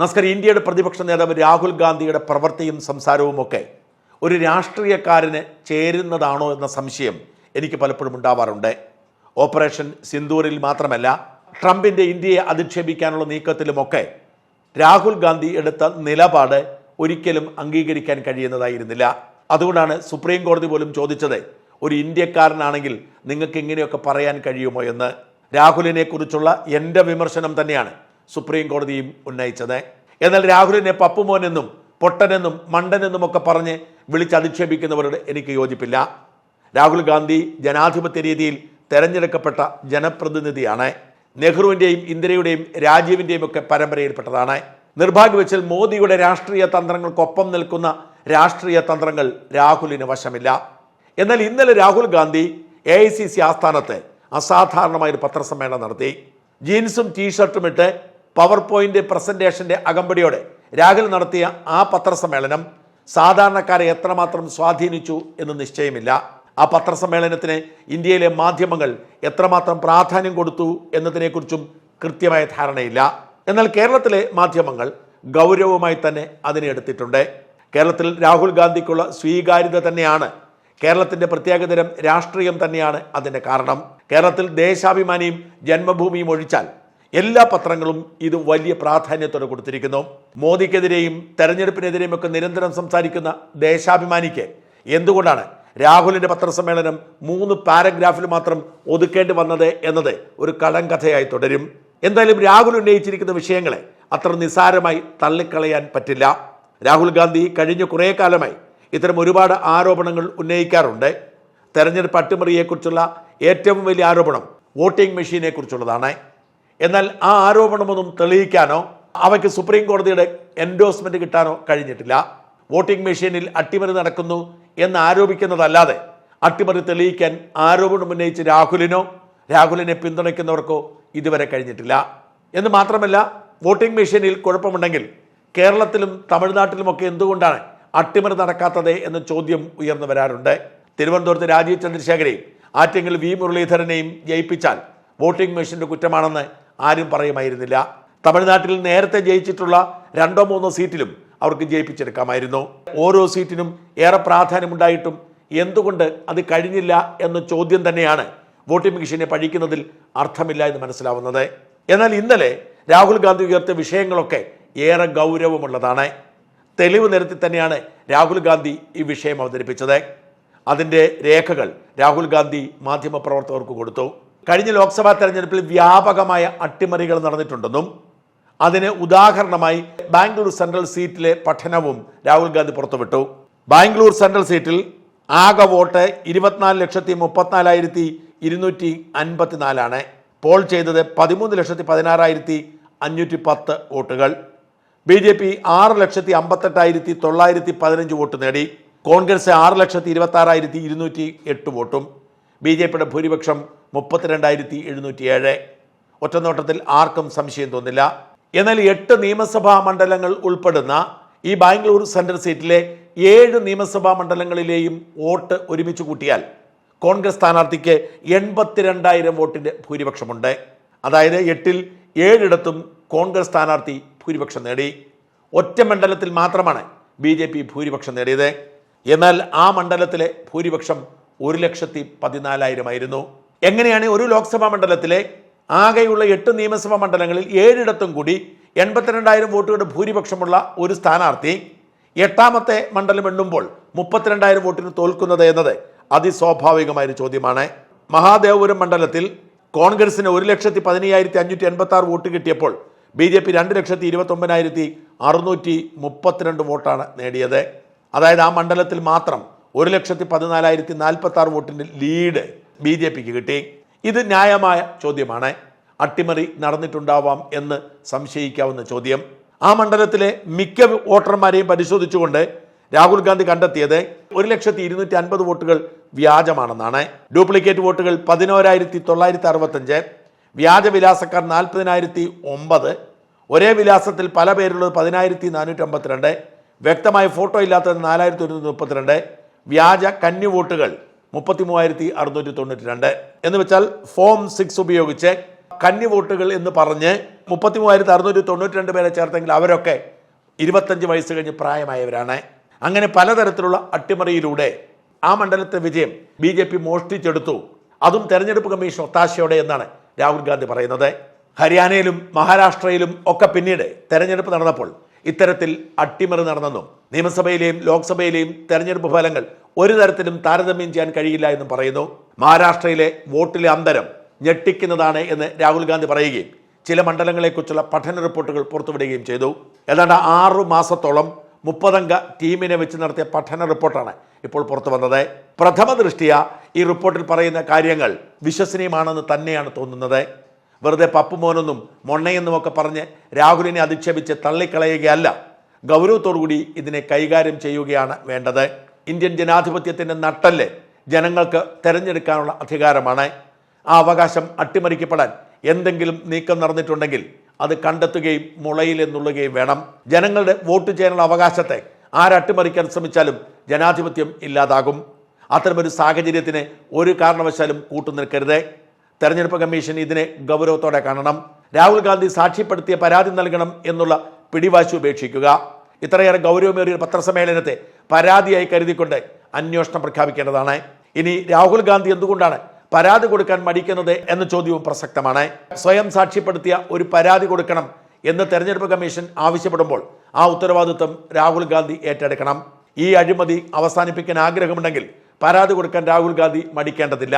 നമസ്കാരം ഇന്ത്യയുടെ പ്രതിപക്ഷ നേതാവ് രാഹുൽ ഗാന്ധിയുടെ പ്രവൃത്തിയും സംസാരവും ഒക്കെ ഒരു രാഷ്ട്രീയക്കാരന് ചേരുന്നതാണോ എന്ന സംശയം എനിക്ക് പലപ്പോഴും ഉണ്ടാവാറുണ്ട്. ഓപ്പറേഷൻ സിന്ദൂരിൽ മാത്രമല്ല ട്രംപിന്റെ ഇന്ത്യയെ അധിക്ഷേപിക്കാനുള്ള നീക്കത്തിലുമൊക്കെ രാഹുൽ ഗാന്ധി എടുത്ത നിലപാട് ഒരിക്കലും അംഗീകരിക്കാൻ കഴിയുന്നതായിരുന്നില്ല. അതുകൊണ്ടാണ് സുപ്രീം കോടതി പോലും ചോദിച്ചത് ഒരു ഇന്ത്യക്കാരനാണെങ്കിൽ നിങ്ങൾക്ക് ഇങ്ങനെയൊക്കെ പറയാൻ കഴിയുമോ? എന്ന്. രാഹുലിനെ കുറിച്ചുള്ള എന്റെ വിമർശനം തന്നെയാണ്. സുപ്രീം കോടതിയും ഉന്നയിച്ചത്. എന്നാൽ രാഹുലിനെ പപ്പുമോൻ എന്നും പൊട്ടനെന്നും മണ്ടനെന്നും ഒക്കെ പറഞ്ഞ് വിളിച്ചധിക്ഷേപിക്കുന്നവരോട് എനിക്ക് യോജിപ്പില്ല. രാഹുൽ ഗാന്ധി ജനാധിപത്യ രീതിയിൽ തെരഞ്ഞെടുക്കപ്പെട്ട ജനപ്രതിനിധിയാണ്. നെഹ്റുവിന്റെയും ഇന്ദിരയുടെയും രാജീവിന്റെയും ഒക്കെ പരമ്പരയിൽപ്പെട്ടതാണ്. നിർഭാഗ്യവശാൽ മോദിയുടെ രാഷ്ട്രീയ തന്ത്രങ്ങൾക്കൊപ്പം നിൽക്കുന്ന രാഷ്ട്രീയ തന്ത്രങ്ങൾ രാഹുലിന് വശമില്ല. എന്നാൽ ഇന്നലെ Rahul Gandhi A I C C ആസ്ഥാനത്ത് അസാധാരണമായ ഒരു പത്രസമ്മേളനം നടത്തി. ജീൻസും ടീഷർട്ടും ഇട്ട് പവർ പോയിന്റ് പ്രസന്റേഷന്റെ അകമ്പടിയോടെ രാഹുൽ നടത്തിയ ആ പത്രസമ്മേളനം സാധാരണക്കാരെ എത്രമാത്രം സ്വാധീനിച്ചു എന്ന് നിശ്ചയമില്ല. ആ പത്രസമ്മേളനത്തിന് ഇന്ത്യയിലെ മാധ്യമങ്ങൾ എത്രമാത്രം പ്രാധാന്യം കൊടുത്തു എന്നതിനെക്കുറിച്ചും കൃത്യമായ ധാരണയില്ല. എന്നാൽ കേരളത്തിലെ മാധ്യമങ്ങൾ ഗൗരവമായി തന്നെ അതിനെ എടുത്തിട്ടുണ്ട്. കേരളത്തിൽ രാഹുൽ ഗാന്ധിക്കുള്ള സ്വീകാര്യത തന്നെയാണ്. കേരളത്തിന്റെ പ്രത്യേകതരം രാഷ്ട്രീയം തന്നെയാണ് അതിന്റെ കാരണം. കേരളത്തിൽ ദേശാഭിമാനിയും ജന്മഭൂമിയും ഒഴിച്ചാൽ എല്ലാ പത്രങ്ങളും ഇത് വലിയ പ്രാധാന്യത്തോടെ കൊടുത്തിരിക്കുന്നു. മോദിക്കെതിരെയും തെരഞ്ഞെടുപ്പിനെതിരെയും ഒക്കെ നിരന്തരം സംസാരിക്കുന്ന ദേശാഭിമാനിക്ക് എന്തുകൊണ്ടാണ് രാഹുലിന്റെ പത്രസമ്മേളനം മൂന്ന് പാരഗ്രാഫിൽ മാത്രം ഒതുക്കേണ്ടി വന്നത് എന്നത് ഒരു കടങ്കഥയായി തുടരും. എന്തായാലും രാഹുൽ ഉന്നയിച്ചിരിക്കുന്ന വിഷയങ്ങളെ അത്ര നിസാരമായി തള്ളിക്കളയാൻ പറ്റില്ല. രാഹുൽ ഗാന്ധി കഴിഞ്ഞ കുറേ കാലമായി ഇത്തരം ഒരുപാട് ആരോപണങ്ങൾ ഉന്നയിക്കാറുണ്ട്. തെരഞ്ഞെടുപ്പ് അട്ടിമറിയെക്കുറിച്ചുള്ള ഏറ്റവും വലിയ ആരോപണം വോട്ടിംഗ് മെഷീനെ കുറിച്ചുള്ളതാണ് എന്നാൽ ആ ആരോപണമൊന്നും തെളിയിക്കാനോ അവയ്ക്ക് സുപ്രീം കോടതിയുടെ എൻഡോഴ്സ്മെന്റ് കിട്ടാനോ കഴിഞ്ഞിട്ടില്ല. വോട്ടിംഗ് മെഷീനിൽ അട്ടിമറി നടക്കുന്നു എന്ന് ആരോപിക്കുന്നതല്ലാതെ അട്ടിമറി തെളിയിക്കാൻ ആരോപണം ഉന്നയിച്ച് രാഹുലിനോ രാഹുലിനെ പിന്തുണയ്ക്കുന്നവർക്കോ ഇതുവരെ കഴിഞ്ഞിട്ടില്ല. എന്ന് മാത്രമല്ല വോട്ടിംഗ് മെഷീനിൽ കുഴപ്പമുണ്ടെങ്കിൽ കേരളത്തിലും തമിഴ്നാട്ടിലുമൊക്കെ എന്തുകൊണ്ടാണ് അട്ടിമറി നടക്കാത്തത് എന്ന ചോദ്യം ഉയർന്നു വരാറുണ്ട്. തിരുവനന്തപുരത്ത് രാജീവ് ചന്ദ്രശേഖരെയും ആറ്റിങ്ങൽ വി മുരളീധരനെയും ജയിപ്പിച്ചാൽ വോട്ടിംഗ് മെഷീന്റെ കുറ്റമാണെന്ന് ആരും പറയുമായിരുന്നില്ല. തമിഴ്നാട്ടിൽ നേരത്തെ ജയിച്ചിട്ടുള്ള രണ്ടോ മൂന്നോ സീറ്റിലും അവർക്ക് ജയിപ്പിച്ചെടുക്കാമായിരുന്നു. ഓരോ സീറ്റിനും ഏറെ പ്രാധാന്യമുണ്ടായിട്ടും എന്തുകൊണ്ട് അത് കഴിഞ്ഞില്ല എന്ന ചോദ്യം തന്നെയാണ് വോട്ടിംഗ് മെഷീനെ പഴിക്കുന്നതിൽ അർത്ഥമില്ല എന്ന് മനസ്സിലാവുന്നത്. എന്നാൽ ഇന്നലെ രാഹുൽ ഗാന്ധി ഉയർത്തിയ വിഷയങ്ങളൊക്കെ ഏറെ ഗൗരവമുള്ളതാണ്. തെളിവ് നിരത്തി തന്നെയാണ് രാഹുൽ ഗാന്ധി ഈ വിഷയം അവതരിപ്പിച്ചത്. അതിന്റെ രേഖകൾ രാഹുൽ ഗാന്ധി മാധ്യമപ്രവർത്തകർക്ക് കൊടുത്തു. കഴിഞ്ഞ ലോക്സഭാ തെരഞ്ഞെടുപ്പിൽ വ്യാപകമായ അട്ടിമറികൾ നടന്നിട്ടുണ്ടെന്നും അതിന് ഉദാഹരണമായി ബാംഗ്ലൂർ സെൻട്രൽ സീറ്റിലെ പഠനവും രാഹുൽ ഗാന്ധി പുറത്തുവിട്ടു. ബാംഗ്ലൂർ സെൻട്രൽ സീറ്റിൽ ആകെ വോട്ട് ഇരുപത്തിനാല് ലക്ഷത്തി മുപ്പത്തിനാലായിരത്തി ഇരുന്നൂറ്റി അൻപത്തിനാലാണ്. പോൾ ചെയ്തത് പതിമൂന്ന് ലക്ഷത്തി പതിനാറായിരത്തി അഞ്ഞൂറ്റി പത്ത് വോട്ടുകൾ. ബി ജെ പി ആറ് ലക്ഷത്തി അമ്പത്തെട്ടായിരത്തി തൊള്ളായിരത്തി പതിനഞ്ച് വോട്ട് നേടി. കോൺഗ്രസ് ആറ് ലക്ഷത്തി ഇരുപത്തി ആറായിരത്തി ഇരുന്നൂറ്റി എട്ട് വോട്ടും. ബി ജെ പിയുടെ ഭൂരിപക്ഷം മുപ്പത്തിരണ്ടായിരത്തി എഴുന്നൂറ്റി ഏഴ് ഒറ്റനോട്ടത്തിൽ ആർക്കും സംശയം തോന്നില്ല. എന്നാൽ എട്ട് നിയമസഭാ മണ്ഡലങ്ങൾ ഉൾപ്പെടുന്ന ഈ ബാംഗ്ലൂർ സെൻട്രൽ സീറ്റിലെ ഏഴ് നിയമസഭാ മണ്ഡലങ്ങളിലെയും വോട്ട് ഒരുമിച്ച് കൂട്ടിയാൽ കോൺഗ്രസ് സ്ഥാനാർത്ഥിക്ക് എൺപത്തിരണ്ടായിരം വോട്ടിന്റെ ഭൂരിപക്ഷമുണ്ട്. അതായത് എട്ടിൽ ഏഴിടത്തും കോൺഗ്രസ് സ്ഥാനാർത്ഥി ഭൂരിപക്ഷം നേടി. ഒറ്റ മണ്ഡലത്തിൽ മാത്രമാണ് ബി ജെ പി ഭൂരിപക്ഷം നേടിയത്. എന്നാൽ ആ മണ്ഡലത്തിലെ ഭൂരിപക്ഷം ഒരു ലക്ഷത്തി പതിനാലായിരമായിരുന്നു. എങ്ങനെയാണ് ഒരു ലോക്സഭാ മണ്ഡലത്തിലെ ആകെയുള്ള എട്ട് നിയമസഭാ മണ്ഡലങ്ങളിൽ ഏഴിടത്തും കൂടി എൺപത്തിരണ്ടായിരം വോട്ടുകളുടെ ഭൂരിപക്ഷമുള്ള ഒരു സ്ഥാനാർത്ഥി എട്ടാമത്തെ മണ്ഡലം എണ്ണുമ്പോൾ മുപ്പത്തിരണ്ടായിരം വോട്ടിന് തോൽക്കുന്നത് എന്നത് അതിസ്വാഭാവികമായ ഒരു ചോദ്യമാണ്. മഹാദേവപുരം മണ്ഡലത്തിൽ കോൺഗ്രസിന് ഒരു ലക്ഷത്തി പതിനയ്യായിരത്തി അഞ്ഞൂറ്റി എൺപത്തി ആറ് വോട്ട് കിട്ടിയപ്പോൾ ബി ജെ പി രണ്ട് ലക്ഷത്തി ഇരുപത്തി ഒമ്പതിനായിരത്തി അറുന്നൂറ്റി മുപ്പത്തിരണ്ട് വോട്ടാണ് നേടിയത്. അതായത് ആ മണ്ഡലത്തിൽ മാത്രം ഒരു ലക്ഷത്തി പതിനാലായിരത്തി നാൽപ്പത്തി ആറ് വോട്ടിന്റെ ലീഡ് ബി ജെ പിക്ക് കിട്ടി. ഇത് ന്യായമായ ചോദ്യമാണ്. അട്ടിമറി നടന്നിട്ടുണ്ടാവാം എന്ന് സംശയിക്കാവുന്ന ചോദ്യം. ആ മണ്ഡലത്തിലെ മിക്ക വോട്ടർമാരെയും പരിശോധിച്ചുകൊണ്ട് രാഹുൽ ഗാന്ധി കണ്ടെത്തിയത് ഒരു ലക്ഷത്തി ഇരുന്നൂറ്റി അൻപത് വോട്ടുകൾ വ്യാജമാണെന്നാണ്. ഡ്യൂപ്ലിക്കേറ്റ് വോട്ടുകൾ പതിനോരായിരത്തി തൊള്ളായിരത്തി അറുപത്തഞ്ച് വ്യാജ വിലാസക്കാർ നാൽപ്പതിനായിരത്തി ഒമ്പത് ഒരേ വിലാസത്തിൽ പല പേരുള്ളത് പതിനായിരത്തി നാനൂറ്റി അമ്പത്തിരണ്ട് വ്യക്തമായ ഫോട്ടോ ഇല്ലാത്തത് നാലായിരത്തി ഒരുന്നൂറ്റി മുപ്പത്തിരണ്ട് വ്യാജ കന്നി വോട്ടുകൾ മുപ്പത്തി മൂവായിരത്തി അറുന്നൂറ്റി തൊണ്ണൂറ്റി രണ്ട് എന്ന് വെച്ചാൽ ഫോം സിക്സ് ഉപയോഗിച്ച് കന്നി വോട്ടുകൾ എന്ന് പറഞ്ഞ് മുപ്പത്തി മൂവായിരത്തി അറുന്നൂറ്റി തൊണ്ണൂറ്റി രണ്ട് പേരെ ചേർത്തെങ്കിൽ അവരൊക്കെ ഇരുപത്തഞ്ച് വയസ്സ് കഴിഞ്ഞ് പ്രായമായവരാണ്. അങ്ങനെ പലതരത്തിലുള്ള അട്ടിമറിയിലൂടെ ആ മണ്ഡലത്തെ വിജയം ബി ജെ പി മോഷ്ടിച്ചെടുത്തു. അതും തെരഞ്ഞെടുപ്പ് കമ്മീഷൻ ഒത്താശയോടെ എന്നാണ് രാഹുൽ ഗാന്ധി പറയുന്നത്. ഹരിയാനയിലും മഹാരാഷ്ട്രയിലും ഒക്കെ പിന്നീട് തെരഞ്ഞെടുപ്പ് നടന്നപ്പോൾ ഇത്തരത്തിൽ അട്ടിമറി നടന്നെന്നും നിയമസഭയിലെയും ലോക്സഭയിലെയും തെരഞ്ഞെടുപ്പ് ഫലങ്ങൾ ഒരു തരത്തിലും താരതമ്യം ചെയ്യാൻ കഴിയില്ല എന്ന് പറയുന്നു. മഹാരാഷ്ട്രയിലെ വോട്ടിലെ അന്തരം ഞെട്ടിക്കുന്നതാണ് എന്ന് രാഹുൽ ഗാന്ധി പറയുകയും ചില മണ്ഡലങ്ങളെക്കുറിച്ചുള്ള പഠന റിപ്പോർട്ടുകൾ പുറത്തുവിടുകയും ചെയ്തു. ഏതാണ്ട് ആറു മാസത്തോളം മുപ്പതംഗ ടീമിനെ വെച്ച് നടത്തിയ പഠന റിപ്പോർട്ടാണ് ഇപ്പോൾ പുറത്തു വന്നത്. പ്രഥമ ദൃഷ്ടിയ ഈ റിപ്പോർട്ടിൽ പറയുന്ന കാര്യങ്ങൾ വിശ്വസനീയമാണെന്ന് തന്നെയാണ് തോന്നുന്നത്. വെറുതെ പപ്പുമോനെന്നും മൊണ്ണയെന്നും ഒക്കെ പറഞ്ഞ് രാഹുലിനെ അധിക്ഷേപിച്ച് തള്ളിക്കളയുകയല്ല ഗൗരവത്തോടുകൂടി ഇതിനെ കൈകാര്യം ചെയ്യുകയാണ് വേണ്ടത്. ഇന്ത്യൻ ജനാധിപത്യത്തിന്റെ നട്ടല്ലേ ജനങ്ങൾക്ക് തിരഞ്ഞെടുക്കാനുള്ള അധികാരമാണ്. ആ അവകാശം അട്ടിമറിക്കപ്പെടാൻ എന്തെങ്കിലും നീക്കം നടന്നിട്ടുണ്ടെങ്കിൽ അത് കണ്ടെത്തുകയും മുളയിൽ എന്നുള്ളുകയും വേണം. ജനങ്ങളുടെ വോട്ട് ചെയ്യാനുള്ള അവകാശത്തെ ആരട്ടിമറിക്കാൻ ശ്രമിച്ചാലും ജനാധിപത്യം ഇല്ലാതാകും. അത്തരമൊരു സാഹചര്യത്തിന് ഒരു കാരണവശാലും കൂട്ടുനിൽക്കരുത് തെരഞ്ഞെടുപ്പ് കമ്മീഷൻ ഇതിനെ ഗൗരവത്തോടെ കാണണം. രാഹുൽ ഗാന്ധി സാക്ഷ്യപ്പെടുത്തിയ പരാതി നൽകണം എന്നുള്ള പിടിവാശി ഉപേക്ഷിക്കുക. ഇത്രയേറെ ഗൗരവമേറിയ പത്രസമ്മേളനത്തെ പരാതിയായി കരുതിക്കൊണ്ട് അന്വേഷണം പ്രഖ്യാപിക്കേണ്ടതാണ്. ഇനി രാഹുൽ ഗാന്ധി എന്തുകൊണ്ടാണ് പരാതി കൊടുക്കാൻ മടിക്കുന്നത് എന്ന ചോദ്യവും പ്രസക്തമാണ്. സ്വയം സാക്ഷ്യപ്പെടുത്തിയ ഒരു പരാതി കൊടുക്കണം എന്ന് തെരഞ്ഞെടുപ്പ് കമ്മീഷൻ ആവശ്യപ്പെടുമ്പോൾ ആ ഉത്തരവാദിത്വം രാഹുൽ ഗാന്ധി ഏറ്റെടുക്കണം. ഈ അഴിമതി അവസാനിപ്പിക്കാൻ ആഗ്രഹമുണ്ടെങ്കിൽ പരാതി കൊടുക്കാൻ രാഹുൽ ഗാന്ധി മടിക്കേണ്ടതില്ല.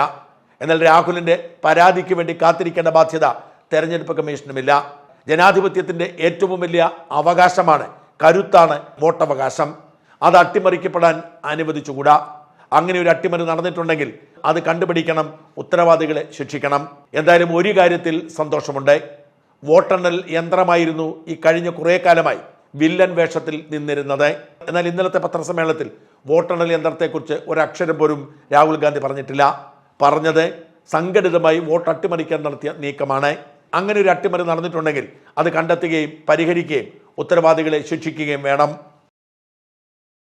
എന്നാൽ രാഹുലിന്റെ പരാതിക്ക് വേണ്ടി കാത്തിരിക്കേണ്ട ബാധ്യത തെരഞ്ഞെടുപ്പ് കമ്മീഷനുമില്ല. ജനാധിപത്യത്തിന്റെ ഏറ്റവും വലിയ അവകാശമാണ് കരുത്താണ് വോട്ടവകാശം. അത് അട്ടിമറിക്കപ്പെടാൻ അനുവദിച്ചുകൂടാ? അങ്ങനെ ഒരു അട്ടിമറി നടന്നിട്ടുണ്ടെങ്കിൽ അത് കണ്ടുപിടിക്കണം ഉത്തരവാദികളെ ശിക്ഷിക്കണം. എന്തായാലും ഒരു കാര്യത്തിൽ സന്തോഷമുണ്ട്. വോട്ടെണ്ണൽ യന്ത്രമായിരുന്നു ഈ കഴിഞ്ഞ കുറേ കാലമായി വില്ലൻ വേഷത്തിൽ നിന്നിരുന്നത്. എന്നാൽ ഇന്നലത്തെ പത്രസമ്മേളനത്തിൽ വോട്ടെണ്ണൽ യന്ത്രത്തെക്കുറിച്ച് ഒരക്ഷരം പോലും രാഹുൽ ഗാന്ധി പറഞ്ഞിട്ടില്ല. പറഞ്ഞത് സംഘടിതമായി വോട്ട് അട്ടിമറിക്കാൻ നടത്തിയ നീക്കമാണ്. അങ്ങനെ ഒരു അട്ടിമറി നടന്നിട്ടുണ്ടെങ്കിൽ അത് കണ്ടെത്തുകയും പരിഹരിക്കുകയും ഉത്തരവാദികളെ ശിക്ഷിക്കുകയും വേണം.